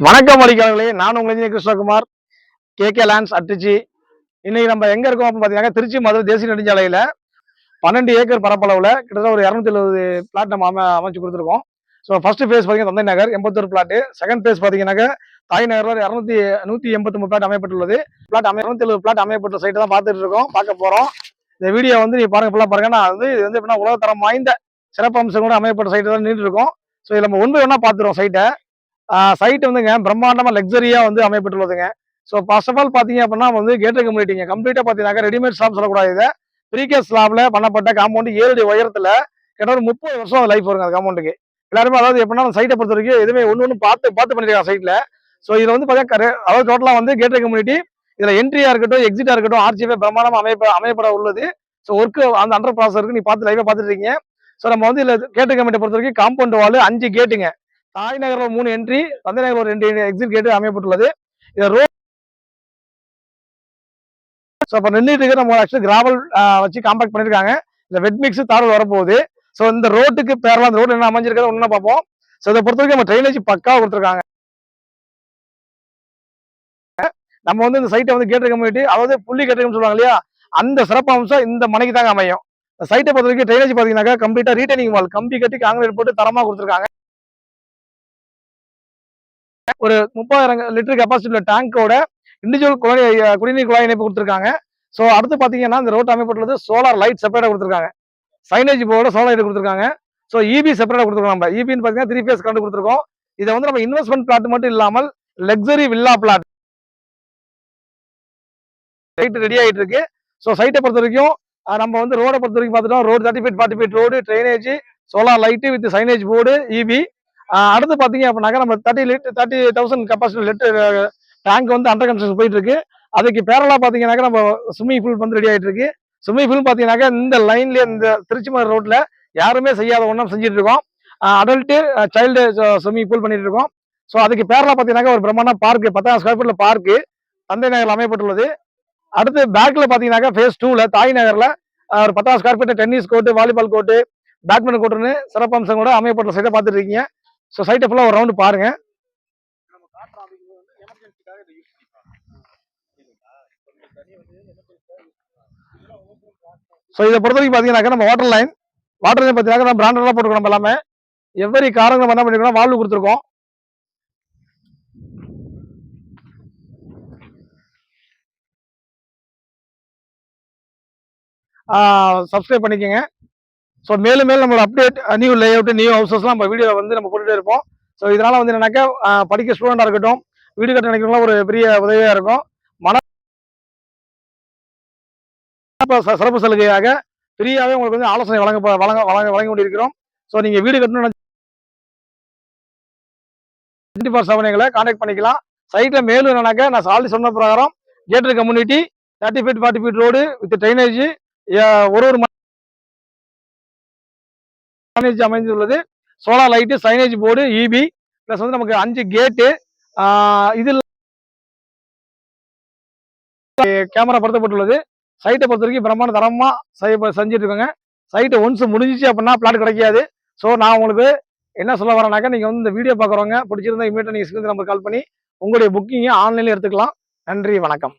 வணக்கம் வழிகாரர்களே நான் உங்கள் engineer Krishnakumar. K. K. Lands அட்டிச்சி. இன்னைக்கு நம்ம எங்க இருக்கோம் அப்படின்னு பார்த்தீங்கன்னா திருச்சி மதுரை தேசிய நெடுஞ்சாலையில பன்னெண்டு ஏக்கர் பரப்பளவுல கிட்டத்தட்ட ஒரு இரநூத்தி எழுபது பிளாட் நம்ம அமை அமைச்சு கொடுத்துருக்கோம். ஸோ ஃபர்ஸ்ட் ஃபேஸ் பார்த்தீங்கன்னா தந்தை நகர் எண்பத்தொரு பிளாட் செகண்ட் ஃபேஸ் பார்த்தீங்கன்னாக்க தாய் நகரில் இரநூத்தி நூற்றி எண்பத்தி மூணு பிளாட் அமையப்பட்டுள்ளது. பிளாட் அமை இரநூத்தி எழுபது பிளாட் அமையப்பட்ட சைட்டு தான் பார்த்துட்டு இருக்கோம் பார்க்க போகிறோம் இந்த வீடியோ வந்து நீ பாருங்க ஃபுல்லாக பாருங்க. நான் வந்து இது வந்து எப்படின்னா உலகத்தரம் வாய்ந்த சிறப்பு அம்சங்களோட அமையப்பட்ட சைட்டு தான் நின்று இருக்கோம். ஸோ இதில் நம்ம ஒன்று ஒன்றா பார்த்துருவோம் சைட்டை சைட் வந்துங்க பிரம்மாண்டமாக லக்ஸரியாக வந்து அமைப்பட்டுள்ளதுங்க ஸோ ஃபர்ஸ்ட் ஆஃப் ஆல் பார்த்தீங்க அப்படின்னா வந்து கேட்டு கம்ப்ளீட்டிங்க கம்ப்ளீட்டாக பார்த்தீங்கன்னா ரெடிமேட் ஸ்லாப் சொல்லக்கூடாது இதை. ப்ரீகேஸ் ஸ்லாப்ல பண்ணப்பட்ட காம்பவுண்ட் ஏழு உயரத்தில் கிட்ட ஒரு முப்பது வருஷம் லைஃப் வருங்க அந்த காம்பவுண்டுக்கு எல்லாருமே அதாவது எப்படின்னா சைட்டை பொறுத்த வரைக்கும் எதுவுமே ஒன்று ஒன்று பார்த்து பார்த்து பண்ணிருக்காங்க சைட்டில் ஸோ இதில் வந்து பார்த்தீங்கன்னா அதாவது டோட்டலாக வந்து கேட்டர் கம்யூனிட்டி இதில் என்ட்ரியாக இருக்கட்டும் எக்ஸிட்டாக இருக்கட்டும் ஆர்ச்சிஎஃப் பிரமாணமா அமைப்ப அமையப்பட உள்ளது. ஸோ ஒர்க்கு அந்த அண்டர் ப்ராசஸ் இருக்கு. நீ பார்த்து லைவா பார்த்துட்டு இருக்கீங்க. ஸோ நம்ம வந்து இதில் கேட்டு கம்யூனிட்டி பொறுத்த வரைக்கும் காம்பவுண்ட் வால் அஞ்சு கேட்டுங்க தாய் நகரில் மூணு என்ட்ரி தந்தை நகர் ஒரு ரெண்டு எக்ஸிட் கேட்டு அமையப்பட்டுள்ளது. இது ரோட் ஸோ இப்போ நின்றுட்டு இருக்க நம்ம ஆக்சுவலி கிராவல் வச்சு காம்பாக்ட் பண்ணியிருக்காங்க இந்த வெட் மிக்ஸ் தாரல் வரப்போகுது. ஸோ இந்த ரோட்டுக்கு பேரலாம் அந்த ரோடு என்ன அமைஞ்சிருக்கிறது ஒன்று பார்ப்போம். ஸோ இதை பொறுத்த வரைக்கும் நம்ம ட்ரைனேஜ் பக்காவாக கொடுத்துருக்காங்க. நம்ம வந்து இந்த சைட்டை வந்து கேட்டு கம்யூனிட்டி அதாவது புள்ளி கேட்டுன்னு சொல்லுவாங்க இல்லையா? அந்த சிறப்பு அம்சம் இந்த மனைக்கு தாங்க அமையும். இந்த சைட்டை பொறுத்த வரைக்கும் ட்ரைனேஜ் பார்த்தீங்கன்னாக்கா கம்ப்ளீட்டாக ரீட்டைனிங் வால் கம்பி கட்டி காங்கிரீட் போட்டு தரமாக கொடுத்துருக்காங்க. ஒரு முப்பதாயிரம் லிட்டர் கெப்பாசிட்டி டேங்கோட இண்டிவிஜுவல் குழாய் குடிநீர் குழாய் இணைப்பு கொடுத்துருக்காங்க. ஸோ அடுத்து பார்த்தீங்கன்னா இந்த ரோட் அமைப்பட்டுள்ளது சோலார் லைட் செப்பரேட்டாக கொடுத்துருக்காங்க. சைனேஜ் போர்டு சோலார் லைட் கொடுத்துருக்காங்க. ஸோ இபி செப்பரேட்டாக கொடுத்துருக்கோம் நம்ம. இபின்னு பார்த்தீங்கன்னா த்ரீ ஃபேஸ் கரண்ட் கொடுத்துருக்கோம். இதை வந்து நம்ம இன்வெஸ்ட்மெண்ட் பிளாட் மட்டும் இல்லாமல் luxury villa flat site ready ஆகிட்டு இருக்கு ஸோ சைட்டை பொறுத்த வரைக்கும் நம்ம வந்து ரோடை பொறுத்த வரைக்கும் பார்த்துட்டோம் road thirty feet forty feet road drainage solar light with signage board EB அடுத்து பார்த்தீங்க அப்படின்னாக்கா நம்ம thirty litre thirty thousand capacity litre tank வந்து அண்டர் கன்ஸ்ட்ரக்ஷன் போயிட்டு இருக்கு அதுக்கு பேரலாக பார்த்தீங்கன்னாக்கா நம்ம ஸ்விம்மிங் பூல் வந்து ரெடி ஆகிட்டு இருக்கு ஸ்விம்மிங் பூல் பார்த்தீங்கன்னாக்கா இந்த லைன்ல இந்த திருச்சிமலை ரோட்டில் யாருமே செய்யாத ஒன்றும் செஞ்சுட்டு இருக்கோம் அடல்ட்டு சைல்டு ஸ்விம்மிங் பூல் பண்ணிட்டு இருக்கோம் ஸோ அதுக்கு பேரலா பார்த்தீங்கன்னாக்கா ஒரு பிரம்மாண்ட பார்க்கு பத்தாயிரம் ஸ்கொயர் ஃபீட்ல பார்க்கு தந்தை நகரில் அமையப்பட்டுள்ளது. அடுத்து பேக்கில் பார்த்தீங்கன்னாக்கா ஃபேஸ் டூல தாய் நகரில் ஒரு பத்தாயிரம் square feet tennis court volleyball court badminton கோர்ட்டுன்னு சிறப்பம்சங்களோட அமையப்பட்ட சைட்டை பார்த்துட்டு இருக்கீங்க ஸோ சைட்டை ஃபுல்லாக ஒரு ரவுண்டு பாருங்க. ஸோ இதை பொறுத்த வரைக்கும் பார்த்தீங்கன்னாக்கா நம்ம வாட்டர் லைன் வாட்டர் லைன் பார்த்தீங்கன்னா நம்ம பிராண்டடாக போட்டுருக்கோம் நம்ம எல்லாமே. எவ்வரி காரங்க என்ன பண்ணிருக்கோம் வாழ்வு கொடுத்துருக்கோம். சப்ஸ்கிரைப் பண்ணிக்கோங்க. ஸோ மேலும் மேலும் நம்மளோட update new layout new ஹவுசஸ்லாம் நம்ம வீடியோவில் வந்து நம்ம போட்டுகிட்டே இருப்போம். ஸோ இதனால் வந்து என்னன்னாக்கா படிக்க ஸ்டூடெண்டாக இருக்கட்டும் வீடு கட்ட நினைக்கிறவங்களாம் ஒரு பெரிய உதவியாக இருக்கும். மன சிறப்பு சலுகையாக ஃப்ரீயாகவே உங்களுக்கு வந்து ஆலோசனை வழங்க வழங்க வழங்க வழங்க கொண்டிருக்கிறோம். ஸோ நீங்கள் வீடு கட்டணும் டுவெண்ட்டி ஃபோர் செவன் எங்களை காண்டாக்ட் பண்ணிக்கலாம். சைட்டில் மேலும் என்னன்னாக்கா நான் ஆல்ரெடி சொன்ன பிரகாரம் gated community thirty feet forty feet road with drainage ஒரு ஒரு சைனேஜ் அமைந்துள்ளது. Solar light signage board EB plus வந்து நமக்கு அஞ்சு கேட்டு இதில் கேமரா பொருத்தப்பட்டுள்ளது. சைட்டை பொறுத்த வரைக்கும் பிரம்மாண்ட தரமாக செய்ய செஞ்சுட்டு இருக்கோங்க சைட்டை ஒன்ஸ் முடிஞ்சிச்சு அப்படின்னா பிளாட் கிடைக்காது. ஸோ நான் உங்களுக்கு என்ன சொல்ல வரேனாக்கா நீங்கள் வந்து இந்த வீடியோ பார்க்குறவங்க பிடிச்சிருந்தா இமீடியட்டாக நீங்கள் ஸ்கிரீன் நம்பர் கால் பண்ணி உங்களுடைய புக்கிங்கை ஆன்லைனில் எடுத்துக்கலாம். நன்றி வணக்கம்.